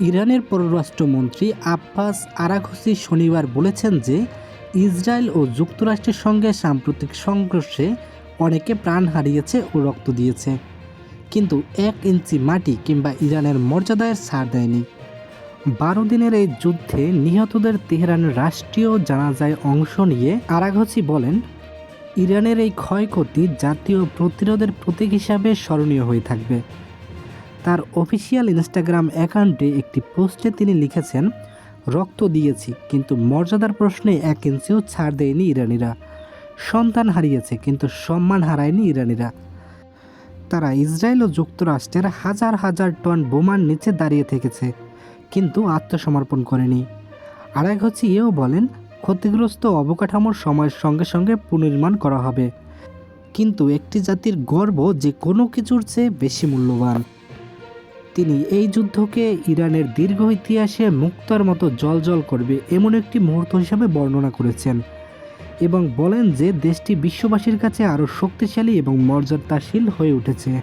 ইরানের পররাষ্ট্রমন্ত্রী আব্বাস আরাঘসি শনিবার বলেছেন যে, ইসরায়েল ও যুক্তরাষ্ট্রের সঙ্গে সাম্প্রতিক সংঘর্ষে অনেকে প্রাণ হারিয়েছে ও রক্ত দিয়েছে। কিন্তু এক ইঞ্চি মাটি কিংবা ইরানের মর্যাদায় ছাড় দেয়নি। বারো দিনের এই যুদ্ধে নিহতদের তেহরানের রাষ্ট্রীয় জানাজায় অংশ নিয়ে আরাঘসি বলেন, ইরানের এই ক্ষয়ক্ষতি জাতীয় প্রতিরোধের প্রতীক হিসাবে স্মরণীয় হয়ে থাকবে। তার অফিসিয়াল ইনস্টাগ্রাম অ্যাকাউন্টে একটি পোস্টে তিনি লিখেছেন, রক্ত দিয়েছি, কিন্তু মর্যাদার প্রশ্নে এক ইঞ্চিও ছাড় দেয়নি ইরানিরা। সন্তান হারিয়েছে, কিন্তু সম্মান হারায়নি ইরানিরা। তারা ইসরায়েল ও যুক্তরাষ্ট্রের হাজার হাজার টন বোমার নিচে দাঁড়িয়ে থেকেছে, কিন্তু আত্মসমর্পণ করেনি। আরেক হচ্ছে এও বলেন, ক্ষতিগ্রস্ত অবকাঠামোর সময়ের সঙ্গে সঙ্গে পুনর্নির্মাণ করা হবে। কিন্তু একটি জাতির গর্ব যে কোনো কিছুর চেয়ে বেশি মূল্যবান। তিনি এই যুদ্ধকে ইরানের দীর্ঘ ইতিহাসে মুক্তার মতো জলজল করবে এমন একটি মুহূর্ত হিসাবে বর্ণনা করেছেন এবং বলেন যে দেশটি বিশ্ববাসীর কাছে আরও শক্তিশালী এবং মর্যাদাশীল হয়ে উঠেছে।